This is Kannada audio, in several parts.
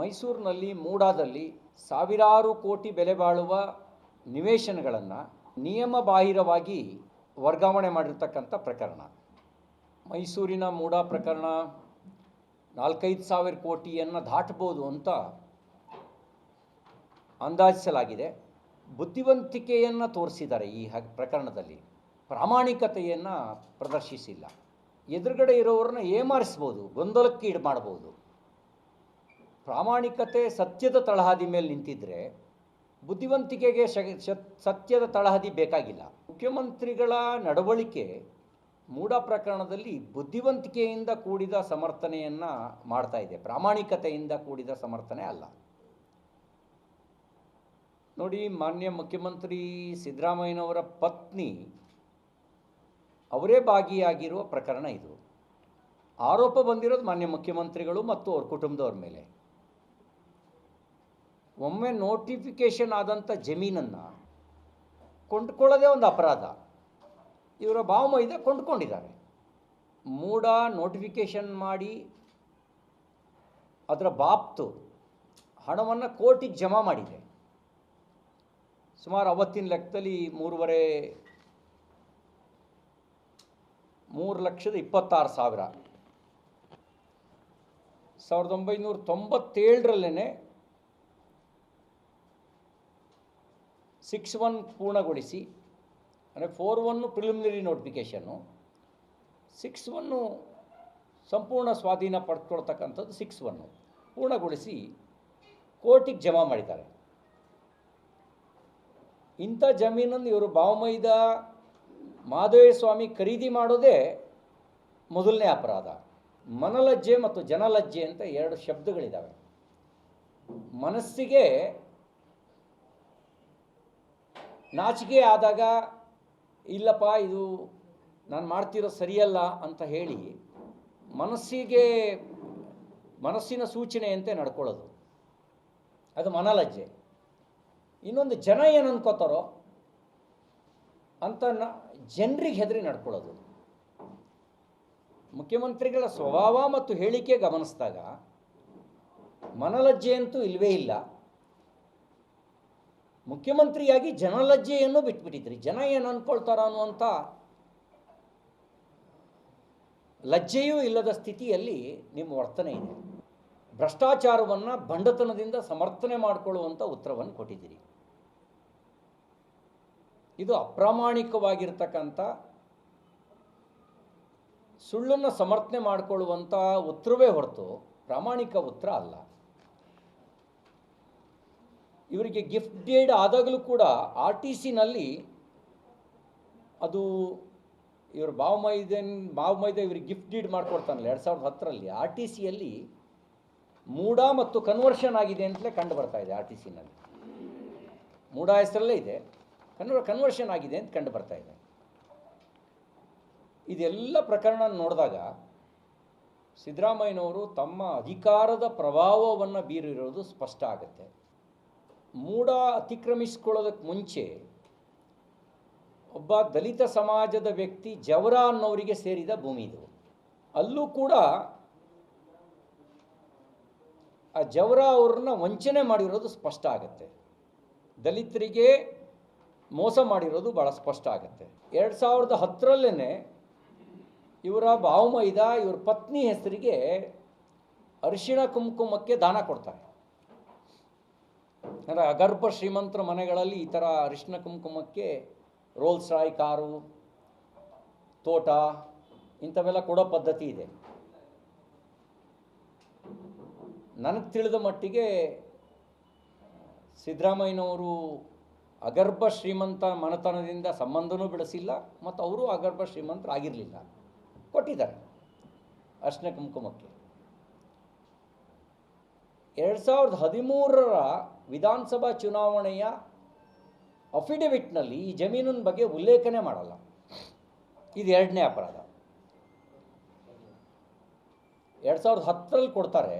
ಮೈಸೂರಿನಲ್ಲಿ ಮೂಡಾದಲ್ಲಿ ಸಾವಿರಾರು ಕೋಟಿ ಬೆಲೆ ಬಾಳುವ ನಿವೇಶನಗಳನ್ನು ನಿಯಮಬಾಹಿರವಾಗಿ ವರ್ಗಾವಣೆ ಮಾಡಿರ್ತಕ್ಕಂಥ ಪ್ರಕರಣ. ಮೈಸೂರಿನ ಮೂಡಾ ಪ್ರಕರಣ ನಾಲ್ಕೈದು ಸಾವಿರ ಕೋಟಿಯನ್ನು ದಾಟಬಹುದು ಅಂತ ಅಂದಾಜಿಸಲಾಗಿದೆ. ಬುದ್ಧಿವಂತಿಕೆಯನ್ನು ತೋರಿಸಿದ್ದಾರೆ ಈ ಪ್ರಕರಣದಲ್ಲಿ. ಪ್ರಾಮಾಣಿಕತೆಯನ್ನು ಪ್ರದರ್ಶಿಸಿಲ್ಲ. ಎದುರುಗಡೆ ಇರೋವ್ರನ್ನ ಏಮಾರಿಸ್ಬೋದು ಗೊಂದಲಕ್ಕೆ ಈಡು ಮಾಡ್ಬೋದು ಪ್ರಾಮಾಣಿಕತೆ ಸತ್ಯದ ತಳಹದಿ ಮೇಲೆ ನಿಂತಿದ್ರೆ ಬುದ್ಧಿವಂತಿಕೆಗೆ ಸತ್ಯದ ತಳಹದಿ ಬೇಕಾಗಿಲ್ಲ. ಮುಖ್ಯಮಂತ್ರಿಗಳ ನಡವಳಿಕೆ ಮೂಢ ಪ್ರಕರಣದಲ್ಲಿ ಬುದ್ಧಿವಂತಿಕೆಯಿಂದ ಕೂಡಿದ ಸಮರ್ಥನೆಯನ್ನು ಮಾಡ್ತಾ ಇದೆ. ಪ್ರಾಮಾಣಿಕತೆಯಿಂದ ಕೂಡಿದ ಸಮರ್ಥನೆ ಅಲ್ಲ. ನೋಡಿ, ಮಾನ್ಯ ಮುಖ್ಯಮಂತ್ರಿ ಸಿದ್ದರಾಮಯ್ಯನವರ ಪತ್ನಿ ಅವರೇ ಭಾಗಿಯಾಗಿರುವ ಪ್ರಕರಣ ಇದು. ಆರೋಪ ಬಂದಿರೋದು ಮಾನ್ಯ ಮುಖ್ಯಮಂತ್ರಿಗಳು ಮತ್ತು ಅವ್ರ ಕುಟುಂಬದವ್ರ ಮೇಲೆ. ಒಮ್ಮೆ ನೋಟಿಫಿಕೇಶನ್ ಆದಂಥ ಜಮೀನನ್ನು ಕೊಂಡ್ಕೊಳ್ಳೋದೇ ಒಂದು ಅಪರಾಧ. ಇವರ ಭಾವಮೈದ ಕೊಂಡ್ಕೊಂಡಿದ್ದಾರೆ. ಮೂಡ ನೋಟಿಫಿಕೇಶನ್ ಮಾಡಿ ಅದರ ಬಾಪ್ತು ಹಣವನ್ನು ಕೋರ್ಟಿಗೆ ಜಮಾ ಮಾಡಿದೆ. ಸುಮಾರು ಅವತ್ತಿನ ಲೆಕ್ಕದಲ್ಲಿ ಮೂರುವರೆ ಮೂರು ಲಕ್ಷದ ಇಪ್ಪತ್ತಾರು ಸಾವಿರ. ಸಾವಿರದ ಒಂಬೈನೂರ ತೊಂಬತ್ತೇಳರಲ್ಲೇ ಸಿಕ್ಸ್ ಒನ್ ಪೂರ್ಣಗೊಳಿಸಿ, ಅಂದರೆ four one preliminary notification six one ಸಂಪೂರ್ಣ ಸ್ವಾಧೀನ ಪಡ್ಕೊಳ್ತಕ್ಕಂಥದ್ದು ಸಿಕ್ಸ್ ಒನ್ನು ಪೂರ್ಣಗೊಳಿಸಿ ಕೋರ್ಟಿಗೆ ಜಮಾ ಮಾಡಿದ್ದಾರೆ. ಇಂಥ ಜಮೀನನ್ನು ಇವರು ಭಾವಮೈದ ಮಾಧವೇಸ್ವಾಮಿ ಖರೀದಿ ಮಾಡೋದೇ ಮೊದಲನೇ ಅಪರಾಧ. ಮನಲಜ್ಜೆ ಮತ್ತು ಜನಲಜ್ಜೆ ಅಂತ ಎರಡು ಶಬ್ದಗಳಿದ್ದಾವೆ ಮನಸ್ಸಿಗೆ ನಾಚಿಕೆ ಆದಾಗ, ಇಲ್ಲಪ್ಪ, ಇದು ನಾನು ಮಾಡ್ತಿರೋ ಸರಿಯಲ್ಲ ಅಂತ ಹೇಳಿ ಮನಸ್ಸಿಗೆ ಮನಸ್ಸಿನ ಸೂಚನೆಯಂತೆ ನಡ್ಕೊಳ್ಳೋದು. ಅದು ಮನಲಜ್ಜೆ. ಇನ್ನೊಂದು ಜನ ಏನು ಅನ್ಕೋತಾರೋ ಅಂತ ನ, ಜನರಿಗೆ ಹೆದರಿ ನಡ್ಕೊಳ್ಳೋದು. ಮುಖ್ಯಮಂತ್ರಿಗಳ ಸ್ವಭಾವ ಮತ್ತು ಹೇಳಿಕೆ ಗಮನಿಸಿದಾಗ ಮನಲಜ್ಜೆ ಅಂತೂ ಇಲ್ಲವೇ ಇಲ್ಲ. ಮುಖ್ಯಮಂತ್ರಿಯಾಗಿ ಜನಲಜ್ಜೆಯನ್ನು ಬಿಟ್ಬಿಟ್ಟಿದ್ರಿ. ಜನ ಏನು ಅನ್ಕೊಳ್ತಾರ ಅನ್ನುವಂಥ ಲಜ್ಜೆಯೂ ಇಲ್ಲದ ಸ್ಥಿತಿಯಲ್ಲಿ ನಿಮ್ಮ ವರ್ತನೆ ಇದೆ. ಭ್ರಷ್ಟಾಚಾರವನ್ನು ಬಂಡತನದಿಂದ ಸಮರ್ಥನೆ ಮಾಡಿಕೊಳ್ಳುವಂಥ ಉತ್ತರವನ್ನು ಕೊಟ್ಟಿದ್ದೀರಿ. ಇದು ಅಪ್ರಾಮಾಣಿಕವಾಗಿರ್ತಕ್ಕಂಥ ಸುಳ್ಳನ್ನು ಸಮರ್ಥನೆ ಮಾಡಿಕೊಳ್ಳುವಂಥ ಉತ್ತರವೇ ಹೊರತು ಪ್ರಾಮಾಣಿಕ ಉತ್ತರ ಅಲ್ಲ. ಇವರಿಗೆ ಗಿಫ್ಟ್ ಡೇಡ್ ಆದಾಗಲೂ ಕೂಡ ಆರ್ ಟಿ ಸಿನಲ್ಲಿ ಅದು ಇವರು ಭಾವಮೈದನ್ ಭಾವಮೈದ ಇವರಿಗೆ ಗಿಫ್ಟ್ ಡೀಡ್ ಮಾಡಿಕೊಡ್ತಾನಲ್ಲ, ಎರಡು ಸಾವಿರದ ಹತ್ತರಲ್ಲಿ ಆರ್ ಟಿ ಸಿಯಲ್ಲಿ ಮೂಡ ಮತ್ತು ಕನ್ವರ್ಷನ್ ಆಗಿದೆ ಅಂತಲೇ ಕಂಡು ಬರ್ತಾ ಇದೆ ಆರ್ ಟಿ ಸಿನಲ್ಲಿ ಮೂಡ ಹೆಸರಲ್ಲೇ ಇದೆ. ಕನ್ವರ್ ಕನ್ವರ್ಷನ್ ಆಗಿದೆ ಅಂತ ಕಂಡು ಬರ್ತಾ ಇದೆ. ಇದೆಲ್ಲ ಪ್ರಕರಣ ನೋಡಿದಾಗ ಸಿದ್ದರಾಮಯ್ಯನವರು ತಮ್ಮ ಅಧಿಕಾರದ ಪ್ರಭಾವವನ್ನು ಬೀರಿರೋದು ಸ್ಪಷ್ಟ ಆಗುತ್ತೆ. ಮೂಡ ಅತಿಕ್ರಮಿಸ್ಕೊಳ್ಳೋದಕ್ಕೆ ಮುಂಚೆ ಒಬ್ಬ ದಲಿತ ಸಮಾಜದ ವ್ಯಕ್ತಿ ಜವರ ಅನ್ನೋರಿಗೆ ಸೇರಿದ ಭೂಮಿ ಇದು. ಅಲ್ಲೂ ಕೂಡ ಆ ಜವರ ಅವ್ರನ್ನ ವಂಚನೆ ಮಾಡಿರೋದು ಸ್ಪಷ್ಟ ಆಗುತ್ತೆ. ದಲಿತರಿಗೆ ಮೋಸ ಮಾಡಿರೋದು ಭಾಳ ಸ್ಪಷ್ಟ ಆಗುತ್ತೆ. ಎರಡು ಸಾವಿರದ ಹತ್ತರಲ್ಲೇ ಇವರ ಭಾವಮೈದ ಇವ್ರ ಪತ್ನಿ ಹೆಸರಿಗೆ ಅರಿಶಿಣ ಕುಂಕುಮಕ್ಕೆ ದಾನ ಕೊಡ್ತಾರೆ. ಅಂದರೆ ಅಗರ್ಭ ಶ್ರೀಮಂತರ ಮನೆಗಳಲ್ಲಿ ಈ ಥರ ಅರಿಶಿನ ಕುಂಕುಮಕ್ಕೆ ರೋಲ್ಸ್ ರಾಯ್ ಕಾರು, ತೋಟ, ಇಂಥವೆಲ್ಲ ಕೊಡೋ ಪದ್ಧತಿ ಇದೆ. ನನಗೆ ತಿಳಿದ ಮಟ್ಟಿಗೆ ಸಿದ್ದರಾಮಯ್ಯನವರು ಅಗರ್ಭ ಶ್ರೀಮಂತ ಮನೆತನದಿಂದ ಸಂಬಂಧನೂ ಬೆಳೆಸಿಲ್ಲ ಮತ್ತು ಅವರು ಅಗರ್ಭ ಶ್ರೀಮಂತರಾಗಿರಲಿಲ್ಲ. ಕೊಟ್ಟಿದ್ದಾರೆ ಅರ್ಶಿನ ಕುಂಕುಮಕ್ಕೆ. ಎರಡು ಸಾವಿರದ ಹದಿಮೂರರ ವಿಧಾನಸಭಾ ಚುನಾವಣೆಯ ಅಫಿಡವಿಟ್ನಲ್ಲಿ ಈ ಜಮೀನಿನ ಬಗ್ಗೆ ಉಲ್ಲೇಖನೆ ಮಾಡಲ್ಲ. ಇದು ಎರಡನೇ ಅಪರಾಧ. ಎರಡು ಸಾವಿರದ ಹತ್ತರಲ್ಲಿ ಕೊಡ್ತಾರೆ.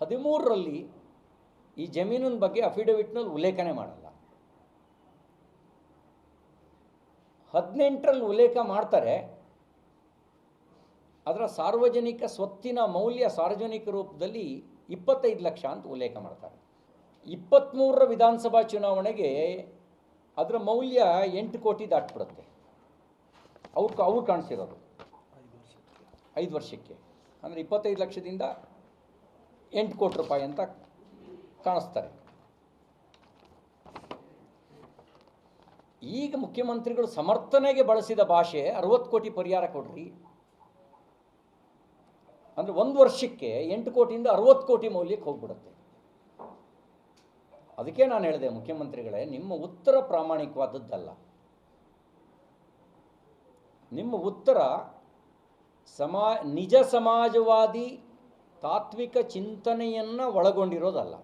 ಹದಿಮೂರರಲ್ಲಿ ಈ ಜಮೀನಿನ ಬಗ್ಗೆ ಅಫಿಡವಿಟ್ನಲ್ಲಿ ಉಲ್ಲೇಖನೆ ಮಾಡಲ್ಲ. ಹದಿನೆಂಟರಲ್ಲಿ ಉಲ್ಲೇಖ ಮಾಡ್ತಾರೆ. ಅದರ ಸಾರ್ವಜನಿಕ ಸ್ವತ್ತಿನ ಮೌಲ್ಯ ಸಾರ್ವಜನಿಕ ರೂಪದಲ್ಲಿ ಇಪ್ಪತ್ತೈದು ಲಕ್ಷ ಅಂತ ಉಲ್ಲೇಖ ಮಾಡ್ತಾರೆ. ಇಪ್ಪತ್ತ್ಮೂರರ ವಿಧಾನಸಭಾ ಚುನಾವಣೆಗೆ ಅದರ ಮೌಲ್ಯ ಎಂಟು ಕೋಟಿ ದಾಟ್ಬಿಡುತ್ತೆ. ಅವ್ರು ಅವ್ರು ಕಾಣಿಸಿರೋದು. ಐದು ವರ್ಷಕ್ಕೆ. ಅಂದರೆ ಇಪ್ಪತ್ತೈದು ಲಕ್ಷದಿಂದ ಎಂಟು ಕೋಟಿ ರೂಪಾಯಿ ಅಂತ ಕಾಣಿಸ್ತಾರೆ. ಈಗ ಮುಖ್ಯಮಂತ್ರಿಗಳು ಸಮರ್ಥನೆಗೆ ಬಳಸಿದ ಭಾಷೆ ಅರವತ್ತು ಕೋಟಿ ಪರಿಹಾರ ಕೊಡ್ರಿ. ಅಂದರೆ ಒಂದು ವರ್ಷಕ್ಕೆ ಎಂಟು ಕೋಟಿಯಿಂದ ಅರವತ್ತು ಕೋಟಿ ಮೌಲ್ಯಕ್ಕೆ ಹೋಗ್ಬಿಡುತ್ತೆ. ಅದಕ್ಕೆ ನಾನು ಹೇಳಿದೆ ಮುಖ್ಯಮಂತ್ರಿಗಳೇ, ನಿಮ್ಮ ಉತ್ತರ ಪ್ರಾಮಾಣಿಕವಾದದ್ದಲ್ಲ. ನಿಮ್ಮ ಉತ್ತರ ಸಮಾ, ನಿಜ ಸಮಾಜವಾದಿ ತಾತ್ವಿಕ ಚಿಂತನೆಯನ್ನು ಒಳಗೊಂಡಿರೋದಲ್ಲ.